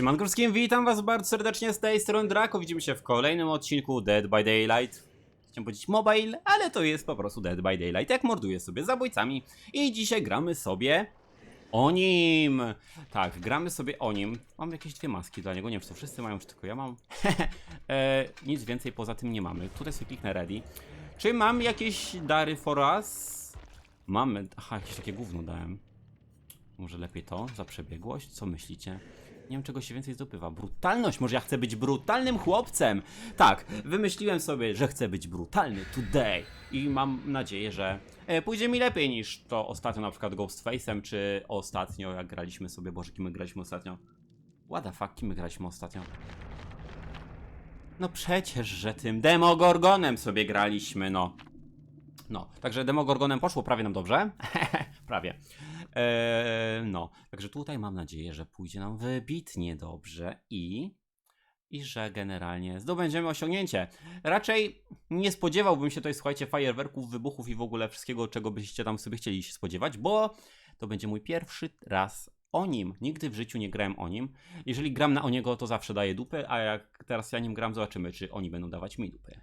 wszystkim, witam was bardzo serdecznie z tej strony Draco. Widzimy się w kolejnym odcinku Dead by Daylight. Chciałem powiedzieć mobile, ale to jest po prostu Dead by Daylight, jak morduję sobie zabójcami. I dzisiaj gramy sobie o nim. Tak, gramy sobie o nim. Mam jakieś dwie maski dla niego, nie wiem czy to wszyscy mają, czy tylko ja mam. e, nic więcej poza tym nie mamy. Tutaj sobie kliknę ready. Czy mam jakieś dary for us? Mamy, aha, jakieś takie gówno dałem. Może lepiej to, za przebiegłość? Co myślicie? Nie wiem, czego się więcej zdobywa. Brutalność! Może ja chcę być brutalnym chłopcem! Tak, wymyśliłem sobie, że chcę być brutalny today. I mam nadzieję, że e, pójdzie mi lepiej niż to ostatnio na przykład Ghostface'em, czy ostatnio jak graliśmy sobie... Boże, kim my graliśmy ostatnio? What the fuck, kim my graliśmy ostatnio? No przecież, że tym Demogorgonem sobie graliśmy, no. No, także Demogorgonem poszło prawie nam dobrze. prawie. Eee, no, także tutaj mam nadzieję, że pójdzie nam wybitnie dobrze i. I że generalnie zdobędziemy osiągnięcie. Raczej nie spodziewałbym się tutaj, słuchajcie, fajerwerków, wybuchów i w ogóle wszystkiego, czego byście tam sobie chcieli się spodziewać, bo to będzie mój pierwszy raz o nim. Nigdy w życiu nie grałem o nim. Jeżeli gram na o niego, to zawsze daję dupy, a jak teraz ja nim gram, zobaczymy, czy oni będą dawać mi dupy.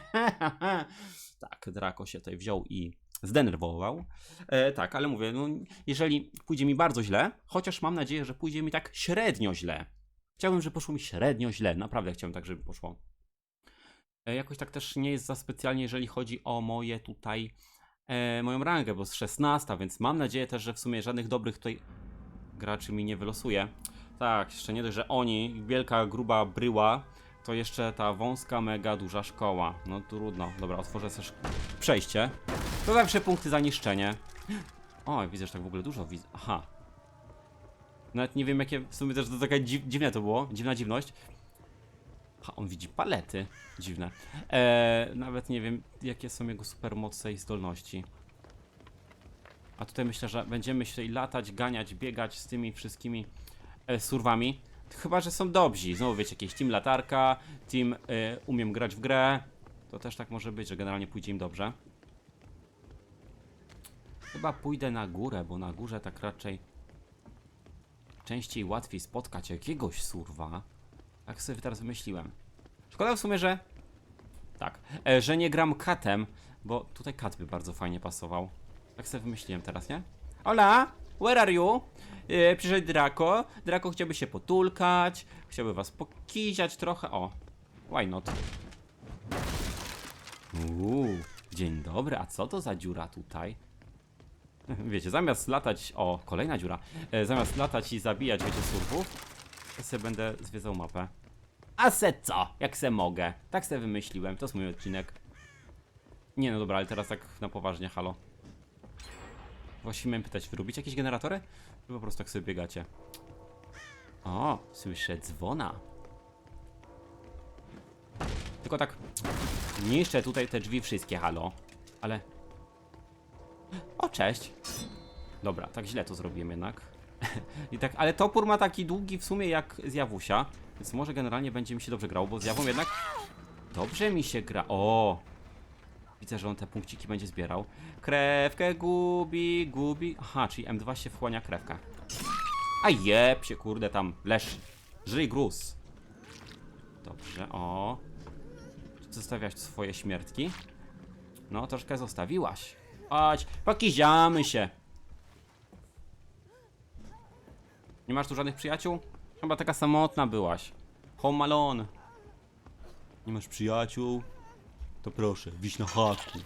tak, Draco się tutaj wziął i zdenerwował. E, tak, ale mówię, no, jeżeli pójdzie mi bardzo źle, chociaż mam nadzieję, że pójdzie mi tak średnio źle. Chciałbym, żeby poszło mi średnio źle. Naprawdę chciałem tak, żeby poszło. E, jakoś tak też nie jest za specjalnie, jeżeli chodzi o moje tutaj, e, moją rangę, bo z 16, więc mam nadzieję też, że w sumie żadnych dobrych tutaj graczy mi nie wylosuje. Tak, jeszcze nie dość, że oni, wielka, gruba bryła, to jeszcze ta wąska, mega duża szkoła. No trudno. Dobra, otworzę też przejście. To zawsze punkty za niszczenie. O, widzę, że tak w ogóle dużo widzę. Aha. Nawet nie wiem, jakie w sumie też to taka dziw, dziwne to było. Dziwna dziwność. Ha, on widzi palety. Dziwne. Eee, nawet nie wiem, jakie są jego supermoce i zdolności. A tutaj myślę, że będziemy się latać, ganiać, biegać z tymi wszystkimi e, surwami. Chyba, że są dobrzy. Znowu wiecie, jakieś team latarka, team e, umiem grać w grę. To też tak może być, że generalnie pójdzie im dobrze. Chyba pójdę na górę, bo na górze tak raczej częściej łatwiej spotkać jakiegoś surwa. Tak sobie teraz wymyśliłem. Szkoda w sumie, że tak, e, że nie gram katem, bo tutaj kat by bardzo fajnie pasował. Tak sobie wymyśliłem teraz, nie? Hola, where are you? E, przyszedł Draco. Draco chciałby się potulkać, chciałby was pokiziać trochę. O, why not? Uuu, dzień dobry, a co to za dziura tutaj? Wiecie, zamiast latać. O, kolejna dziura. E, zamiast latać i zabijać, wiecie, surwów, to sobie będę zwiedzał mapę. A se co? Jak se mogę? Tak se wymyśliłem, to jest mój odcinek. Nie no dobra, ale teraz tak na poważnie, halo. Właściwie miałem pytać, wyrobić jakieś generatory? Czy po prostu tak sobie biegacie? O, słyszę dzwona. Tylko tak niszczę tutaj te drzwi wszystkie, halo. Ale o, cześć. Dobra, tak źle to zrobiłem jednak. I tak, ale topór ma taki długi w sumie jak zjawusia, więc może generalnie będzie mi się dobrze grało, bo zjawą jednak dobrze mi się gra. O! Widzę, że on te punkciki będzie zbierał. Krewkę gubi, gubi. Aha, czyli M2 się wchłania krewkę. A jeb się, kurde, tam leż. Żyj gruz. Dobrze, o. Zostawiasz swoje śmiertki? No, troszkę zostawiłaś. Chodź, pokiziamy się. Nie masz tu żadnych przyjaciół? Chyba taka samotna byłaś. Home Alone. Nie masz przyjaciół? To proszę, wiś na haku.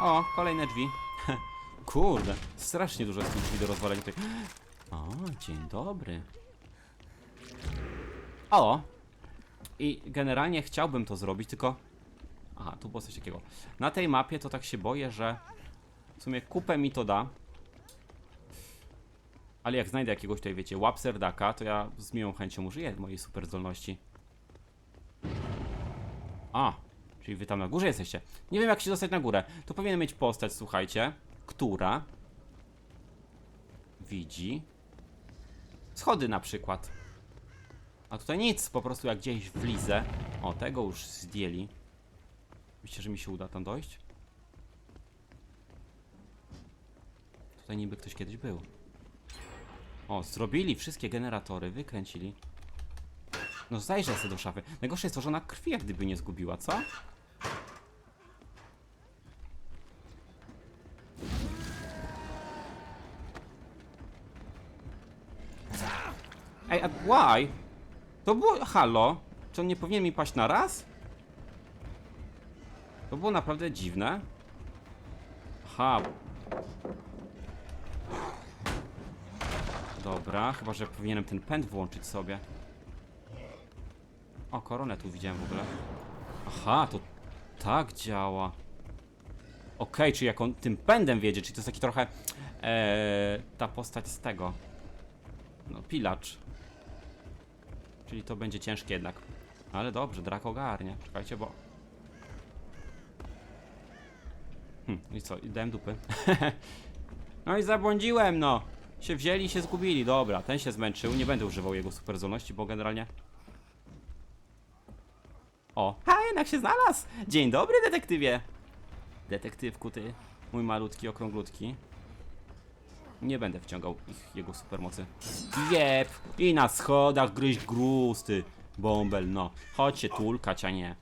O, kolejne drzwi. Kurde, strasznie dużo jest tych drzwi do rozwalenia tutaj. O, dzień dobry. O! I generalnie chciałbym to zrobić, tylko Aha, tu było coś takiego. Na tej mapie to tak się boję, że w sumie kupę mi to da. Ale jak znajdę jakiegoś tutaj, wiecie, łapserdaka, to ja z miłą chęcią użyję mojej super zdolności. A, czyli wy tam na górze jesteście. Nie wiem jak się dostać na górę. To powinien mieć postać, słuchajcie, która widzi schody na przykład. A tutaj nic, po prostu jak gdzieś wlizę. O, tego już zdjęli. Myślę, że mi się uda tam dojść? Tutaj niby ktoś kiedyś był. O, zrobili wszystkie generatory, wykręcili. No zajrzę sobie do szafy. Najgorsze jest to, że ona krwi jak gdyby nie zgubiła, co? Ej, a why? To było... Halo? Czy on nie powinien mi paść na raz? To było naprawdę dziwne. Aha. Dobra, chyba, że powinienem ten pęd włączyć sobie. O, koronę tu widziałem w ogóle. Aha, to tak działa. Okej, czyli jak on tym pędem wiedzie, czyli to jest taki trochę e, ta postać z tego. No, pilacz. Czyli to będzie ciężkie jednak. Ale dobrze, Draco ogarnie. Czekajcie, bo... Hm, i co? I dałem dupy. no i zabłądziłem, no! Się wzięli, się zgubili. Dobra, ten się zmęczył. Nie będę używał jego super zdolności, bo generalnie... O, a jednak się znalazł! Dzień dobry, detektywie! Detektywku, ty. Mój malutki, okrąglutki. Nie będę wciągał ich, jego supermocy. Jep! I na schodach gryźć gruz, ty. Bąbel, no. Chodź się tulkać, a nie.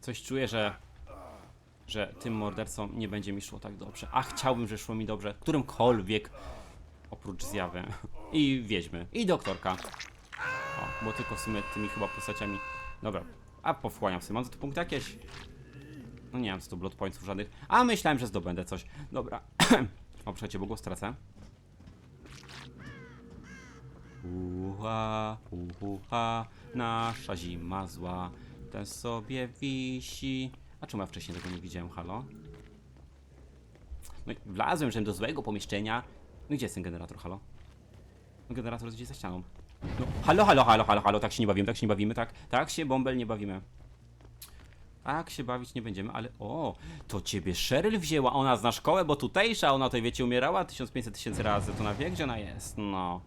Coś czuję, że... Że tym mordercom nie będzie mi szło tak dobrze. A chciałbym, że szło mi dobrze. Którymkolwiek. Oprócz zjawy. I wiedźmy. I doktorka. O, bo tylko w sumie tymi chyba postaciami... Dobra. A powchłaniam sobie. Mam za to punkt jakieś? No nie mam tu blood pointsów żadnych. A myślałem, że zdobędę coś. Dobra. o, przecie, bo go stracę. Uha, uha, nasza zima zła. Ten sobie wisi. A czemu ja wcześniej tego nie widziałem, halo? No wlazłem, że do złego pomieszczenia. No gdzie jest ten generator, halo? No generator jest gdzieś za ścianą. No, halo, halo, halo, halo, halo, tak się nie bawimy, tak się nie bawimy, tak? Tak się, bąbel, nie bawimy. Tak się bawić nie będziemy, ale o, to ciebie Cheryl wzięła, ona zna szkołę, bo tutejsza, ona tutaj wiecie umierała 1500 tysięcy razy, to na wie gdzie ona jest, no.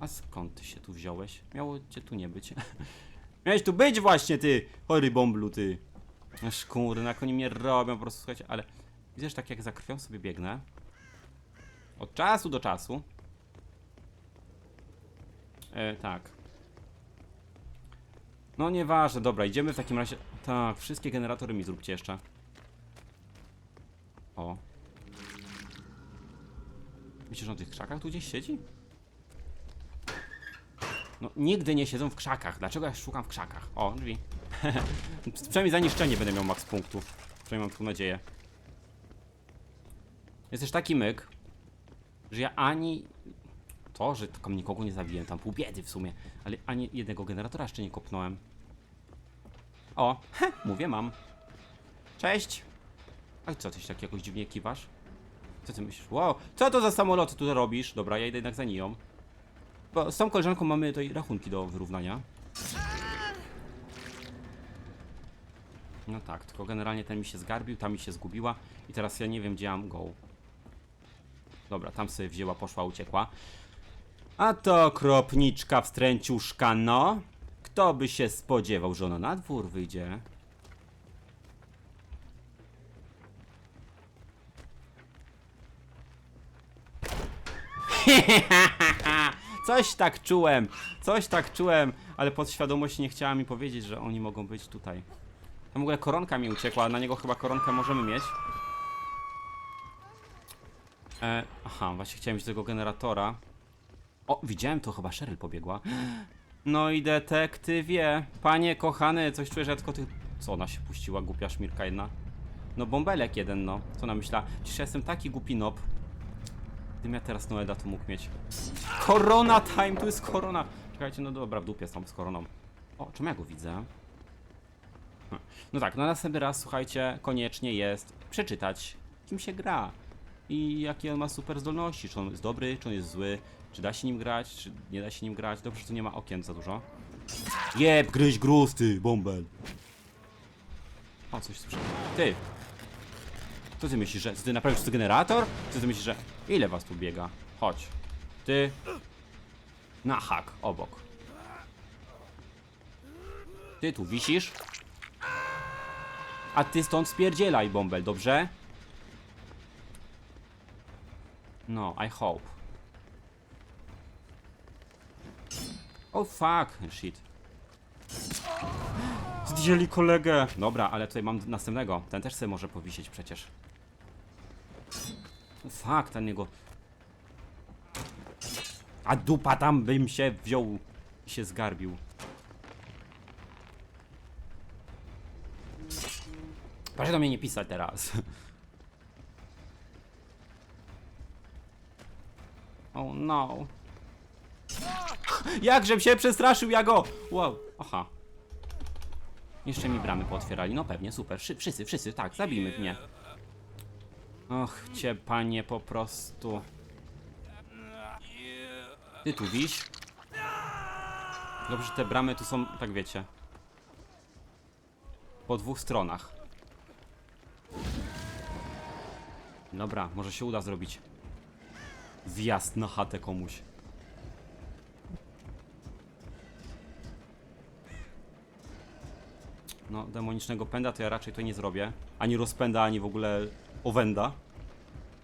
A skąd ty się tu wziąłeś? Miało cię tu nie być. Miałeś tu być właśnie, ty, chory bąblu, ty. Aż kurde, jak oni mnie robią, po prostu, słuchajcie, ale widzę, że tak jak za krwią sobie biegnę. Od czasu do czasu. E, tak. No nieważne, dobra, idziemy w takim razie. Tak, wszystkie generatory mi zróbcie jeszcze. O. Myślisz, że on w tych krzakach tu gdzieś siedzi? No, nigdy nie siedzą w krzakach. Dlaczego ja szukam w krzakach? O, drzwi. Przynajmniej za niszczenie będę miał max punktów. Przynajmniej mam taką nadzieję. Jest też taki myk, że ja ani to, że tylko nikogo nie zabiłem, tam pół biedy w sumie, ale ani jednego generatora jeszcze nie kopnąłem. O, he, mówię mam. Cześć! A co, ty się tak jakoś dziwnie kiwasz? Co ty myślisz? Wow, co to za samoloty tu robisz? Dobra, ja idę jednak za nią. Bo z tą koleżanką mamy tutaj rachunki do wyrównania. No tak, tylko generalnie ten mi się zgarbił, ta mi się zgubiła i teraz ja nie wiem gdzie mam go. Dobra, tam sobie wzięła, poszła, uciekła. A to kropniczka wstręciuszka, no. Kto by się spodziewał, że ona na dwór wyjdzie? Coś tak czułem, coś tak czułem, ale podświadomość nie chciała mi powiedzieć, że oni mogą być tutaj. Tam w ogóle koronka mi uciekła, na niego chyba koronkę możemy mieć. E, aha, właśnie chciałem mieć tego generatora. O, widziałem to, chyba Cheryl pobiegła. No i detektywie, panie kochany, coś czuję, że tylko ty... Co ona się puściła, głupia szmirka jedna? No bąbelek jeden, no. Co ona myśla? Ja jestem taki głupi nob. Gdybym ja teraz Noeda tu mógł mieć. Korona time, tu jest korona. Czekajcie, no dobra, w dupie są z koroną. O, czemu ja go widzę? Hm. No tak, no następny raz, słuchajcie, koniecznie jest przeczytać, kim się gra. I jakie on ma super zdolności, czy on jest dobry, czy on jest zły, czy da się nim grać, czy nie da się nim grać. Dobrze, że tu nie ma okien za dużo. Jeb, gryź gruz, ty, bąbel. O, coś słyszę. Ty. Co ty myślisz, że ty naprawisz ten generator? Co ty myślisz, że... Ile was tu biega? Chodź. Ty. Na hak, obok. Ty tu wisisz? A ty stąd spierdzielaj, bąbel, dobrze? No, I hope. Oh fuck, shit. Zdjęli kolegę. Dobra, ale tutaj mam następnego. Ten też sobie może powisieć przecież. Oh fuck, ten jego... A dupa tam bym się wziął i się zgarbił. Proszę do mnie nie pisać teraz. Oh no. Jakżem się przestraszył, ja go! Wow, aha. Jeszcze mi bramy pootwierali, no pewnie, super. Wszy- Wszyscy, wszyscy, tak, zabijmy mnie. Och, cię panie po prostu. Ty tu wiś. Dobrze, że te bramy tu są, tak wiecie. Po dwóch stronach. Dobra, może się uda zrobić. Wjazd na chatę komuś. No, demonicznego pęda to ja raczej to nie zrobię. Ani rozpęda, ani w ogóle owęda.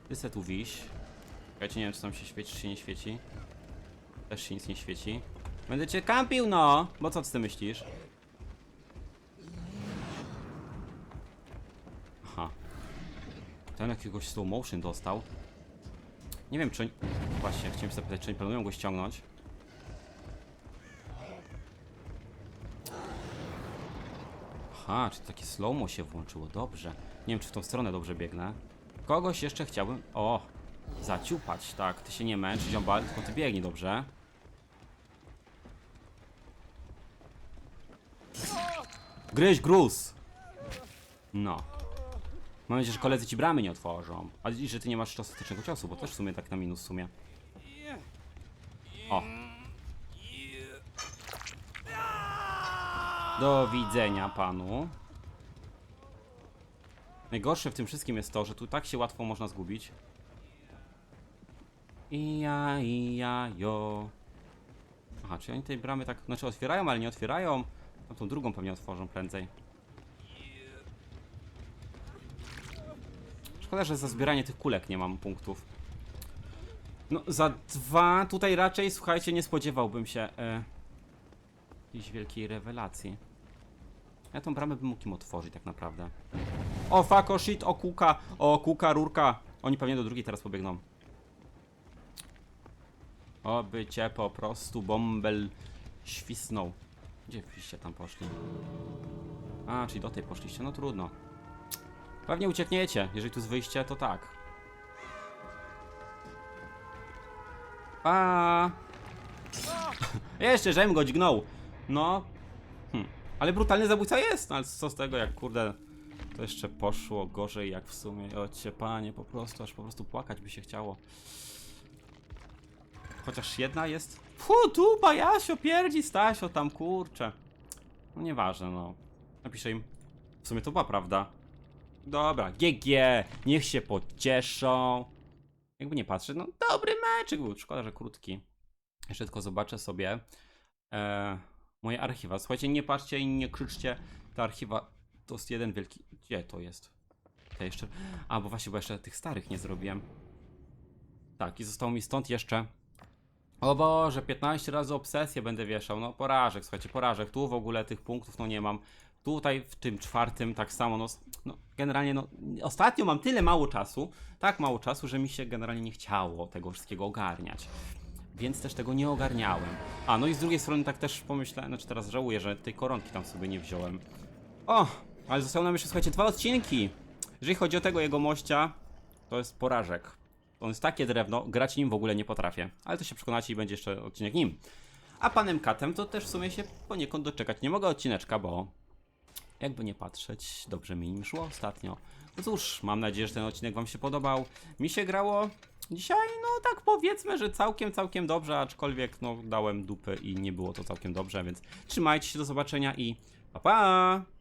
Ty se tu wiś. Czekajcie, nie wiem czy tam się świeci, czy się nie świeci. Też się nic nie świeci. Będę cię kampił, no! Bo co ty myślisz? Aha. Ten jakiegoś slow motion dostał. Nie wiem czy oni... Właśnie, chciałem zapytać, czy oni planują go ściągnąć. Aha, czy takie slow-mo się włączyło, dobrze. Nie wiem, czy w tą stronę dobrze biegnę. Kogoś jeszcze chciałbym... O! Zaciupać, tak. Ty się nie męcz, ziombal, tylko ty biegnij, dobrze? Gryź gruz! No. Mam nadzieję, że koledzy ci bramy nie otworzą. A i że ty nie masz ostatecznego ciosu, bo też w sumie tak na minus w sumie. O. Do widzenia panu. Najgorsze w tym wszystkim jest to, że tu tak się łatwo można zgubić. Ija, ija, jo. Aha, czy oni tej bramy tak, znaczy otwierają, ale nie otwierają? No tą drugą pewnie otworzą prędzej. Szkoda, że za zbieranie tych kulek nie mam punktów. No, za dwa tutaj raczej, słuchajcie, nie spodziewałbym się e, jakiejś wielkiej rewelacji. Ja tą bramę bym mógł im otworzyć tak naprawdę. O fuck, o shit, o kuka, o kuka, rurka. Oni pewnie do drugiej teraz pobiegną. Oby cię po prostu bąbel świsnął. Gdzie wyście tam poszli? A, czyli do tej poszliście, no trudno. Pewnie uciekniecie, jeżeli tu jest wyjście, to tak. Pa! Jeszcze, żem go dźgnął. No. Hm. Ale brutalny zabójca jest, no ale co z tego, jak kurde, to jeszcze poszło gorzej, jak w sumie. Ocie panie, po prostu, aż po prostu płakać by się chciało. Chociaż jedna jest. Fu, tu Jasio pierdzi Stasio tam, kurczę. No nieważne, no. Napiszę im. W sumie to była prawda. Dobra, GG, niech się pocieszą. Jakby nie patrzeć, no dobry meczek był, szkoda, że krótki. Jeszcze tylko zobaczę sobie e, moje archiwa. Słuchajcie, nie patrzcie i nie krzyczcie, te archiwa to jest jeden wielki... Gdzie to jest? Te jeszcze... A, bo właśnie, bo jeszcze tych starych nie zrobiłem. Tak, i zostało mi stąd jeszcze... O Boże, 15 razy obsesję będę wieszał, no porażek, słuchajcie, porażek. Tu w ogóle tych punktów no nie mam. Tutaj w tym czwartym tak samo, no, no generalnie no ostatnio mam tyle mało czasu, tak mało czasu, że mi się generalnie nie chciało tego wszystkiego ogarniać. Więc też tego nie ogarniałem. A, no i z drugiej strony tak też pomyślałem, znaczy teraz żałuję, że tej koronki tam sobie nie wziąłem. O, ale zostały nam jeszcze, słuchajcie, dwa odcinki. Jeżeli chodzi o tego jego mościa, to jest porażek. On jest takie drewno, grać nim w ogóle nie potrafię. Ale to się przekonacie i będzie jeszcze odcinek nim. A panem Katem to też w sumie się poniekąd doczekać nie mogę odcineczka, bo jakby nie patrzeć, dobrze mi nim szło ostatnio. No cóż, mam nadzieję, że ten odcinek wam się podobał. Mi się grało dzisiaj, no tak powiedzmy, że całkiem, całkiem dobrze, aczkolwiek no dałem dupy i nie było to całkiem dobrze, więc trzymajcie się, do zobaczenia i pa pa!